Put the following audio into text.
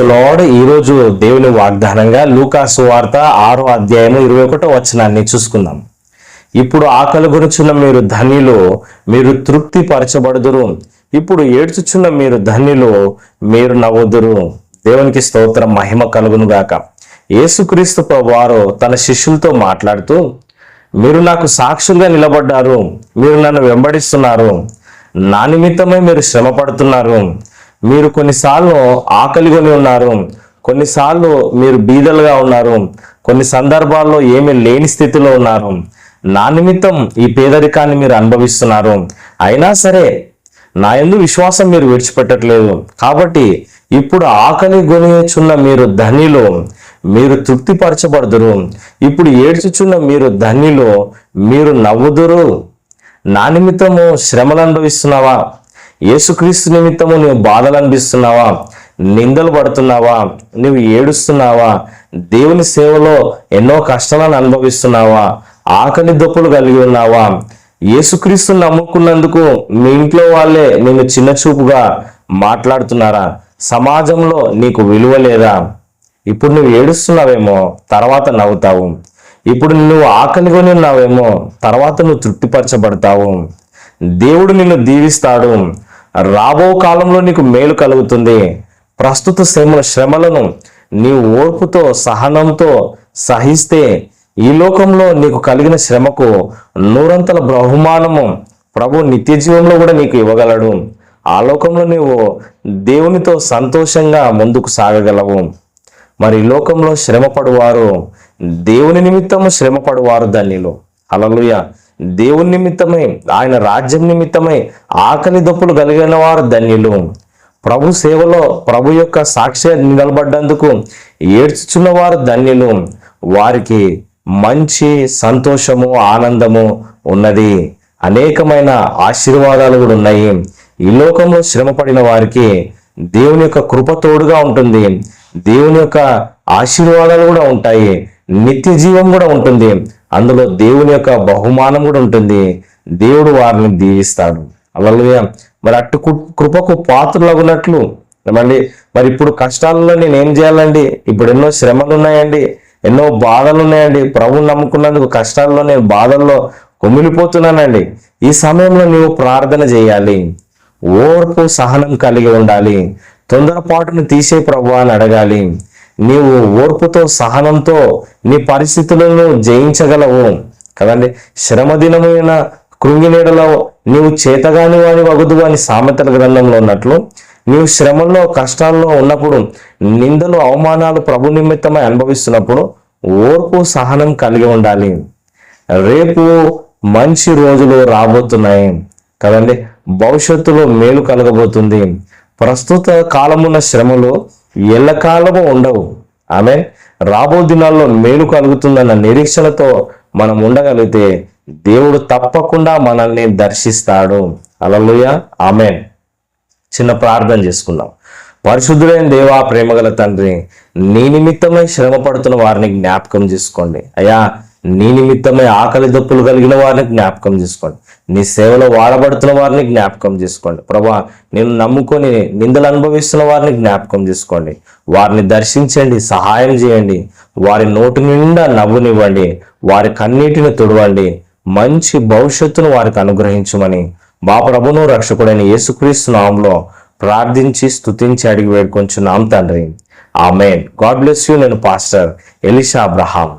Lord ఈరోజు దేవుని వాగ్దానంగా లూకాసు వార్త ఆరో అధ్యాయము ఇరవై ఒకటో వచనాన్ని చూసుకుందాం. ఇప్పుడు ఆకలి గురించిన మీరు ధనిలో మీరు తృప్తి పరచబడుదురు. ఇప్పుడు ఏడ్చుచున్న మీరు ధనిలో మీరు నవ్వుదురు. దేవునికి స్తోత్రం మహిమ కలుగును గాక. యేసుక్రీస్తు వారు తన శిష్యులతో మాట్లాడుతూ మీరు నాకు సాక్షులుగా నిలబడ్డారు. మీరు నన్ను వెంబడిస్తున్నారు. నా నిమిత్తమై మీరు శ్రమ పడుతున్నారు మీరు కొన్నిసార్లు ఆకలిగొని ఉన్నారు. కొన్నిసార్లు మీరు బీదలుగా ఉన్నారు. కొన్ని సందర్భాల్లో ఏమీ లేని స్థితిలో ఉన్నారు. నా నిమిత్తం ఈ పేదరికాన్ని మీరు అనుభవిస్తున్నారు. అయినా సరే నా ఎందు విశ్వాసం మీరు విడిచిపెట్టట్లేదు. కాబట్టి ఇప్పుడు ఆకలి గొనియచున్న మీరు ధనిలో మీరు తృప్తిపరచబడుదురు. ఇప్పుడు ఏడ్చుచున్న మీరు ధనిలో మీరు నవ్వుదురు. నా నిమిత్తము శ్రమలు అనుభవిస్తున్నావా? యేసుక్రీస్తు నిమిత్తము నువ్వు బాధలు అనిపిస్తున్నావా నిందలు పడుతున్నావా? నువ్వు ఏడుస్తున్నావా? దేవుని సేవలో ఎన్నో కష్టాలను అనుభవిస్తున్నావా? ఆకలి దొప్పులు కలిగి ఉన్నావా? యేసుక్రీస్తు నమ్ముకున్నందుకు మీ ఇంట్లో వాళ్ళే నిన్ను చిన్న చూపుగా మాట్లాడుతున్నారా? సమాజంలో నీకు విలువ లేదా? ఇప్పుడు నువ్వు ఏడుస్తున్నావేమో తర్వాత నవ్వుతావు. ఇప్పుడు నువ్వు ఆకలిగొని ఉన్నావేమో తర్వాత నువ్వు తృప్తిపరచబడతావు. దేవుడు నిన్ను దీవిస్తాడు. రాబో కాలంలో నీకు మేలు కలుగుతుంది. ప్రస్తుత శ్రమల శ్రమలను నీ ఓర్పుతో సహనంతో సహిస్తే ఈ లోకంలో నీకు కలిగిన శ్రమకు నూరంతల బహుమానము ప్రభు నిత్య జీవంలో కూడా నీకు ఇవ్వగలడు. ఆ లోకంలో నీవు దేవునితో సంతోషంగా ముందుకు సాగగలవు. మరి లోకంలో శ్రమపడువారు దేవుని నిమిత్తము శ్రమపడువారు ధన్యులు. అలలుయ దేవుని నిమిత్తమై ఆయన రాజ్యం నిమిత్తమై ఆకలి దప్పులు కలిగిన వారు ధన్యులు. ప్రభు సేవలో ప్రభు యొక్క సాక్షి నిలబడ్డందుకు ఏడ్చుచున్న వారు ధన్యులు. వారికి మంచి సంతోషము ఆనందము ఉన్నది. అనేకమైన ఆశీర్వాదాలు కూడా ఉన్నాయి. ఈ లోకంలో శ్రమపడిన వారికి దేవుని యొక్క కృప తోడుగా ఉంటుంది. దేవుని యొక్క ఆశీర్వాదాలు కూడా ఉంటాయి. నిత్య జీవం కూడా ఉంటుంది. అందులో దేవుని యొక్క బహుమానం కూడా ఉంటుంది. దేవుడు వారిని దీవిస్తాడు. అలా మరి అట్టు కృపకు పాత్రలగునట్లు. మళ్ళీ మరి ఇప్పుడు కష్టాలలో నేను ఏం చేయాలండి? ఇప్పుడు ఎన్నో శ్రమలు ఉన్నాయండి. ఎన్నో బాధలు ఉన్నాయండి. ప్రభువు నమ్ముకున్నందుకు కష్టాల్లో నేను బాధల్లో కుమిలిపోతున్నానండి. ఈ సమయంలో నీవు ప్రార్థన చేయాలి. ఓర్పు సహనం కలిగి ఉండాలి. తొందరపాటును తీసే ప్రభు అని అడగాలి. నీవు ఓర్పుతో సహనంతో నీ పరిస్థితులను జయించగలవు. కదండి? శ్రమ దినమైన కృంగినీడలో నీవు చేతగాని వాడి వగదు అని సామెతల గ్రంథంలో ఉన్నట్లు నీవు శ్రమంలో కష్టాల్లో ఉన్నప్పుడు నిందలు అవమానాలు ప్రభు నిమిత్తమై అనుభవిస్తున్నప్పుడు ఓర్పు సహనం కలిగి ఉండాలి. రేపు మంచి రోజులు రాబోతున్నాయి. కదండి? భవిష్యత్తులో మేలు కలగబోతుంది. ప్రస్తుత కాలమున్న శ్రమలు ఎల్లకాలము ఉండవు. ఆమె రాబో దినాల్లో మేలు కలుగుతుందన్న నిరీక్షణతో మనం ఉండగలిగితే దేవుడు తప్పకుండా మనల్ని దర్శిస్తాడు. అలలుయ ఆమె చిన్న ప్రార్థన చేసుకుందాం. పరిశుద్ధులైన దేవా ప్రేమగల తండ్రి నీ నిమిత్తమై శ్రమ పడుతున్న వారిని జ్ఞాపకం చేసుకోండి. అయ్యా నీ నిమిత్తమై ఆకలి దప్పులు కలిగిన వారిని జ్ఞాపకం చేసుకోండి. నీ సేవలో వాడబడుతున్న వారిని జ్ఞాపకం చేసుకోండి. ప్రభా నేను నమ్ముకొని నిందలు అనుభవిస్తున్న వారిని జ్ఞాపకం చేసుకోండి. వారిని దర్శించండి సహాయం చేయండి. వారి నోటి నిండా నవ్వునివ్వండి. వారి కన్నీటిని తుడవండి. మంచి భవిష్యత్తును వారికి అనుగ్రహించమని మా ప్రభును రక్షకుడైన యేసుక్రీస్తు నామంలో ప్రార్థించి స్తుతించి అడిగి వేడుకొంచున్నాం తండ్రి. ఆమెన్. God bless you. నేను పాస్టర్ ఎలిషా అబ్రహాం.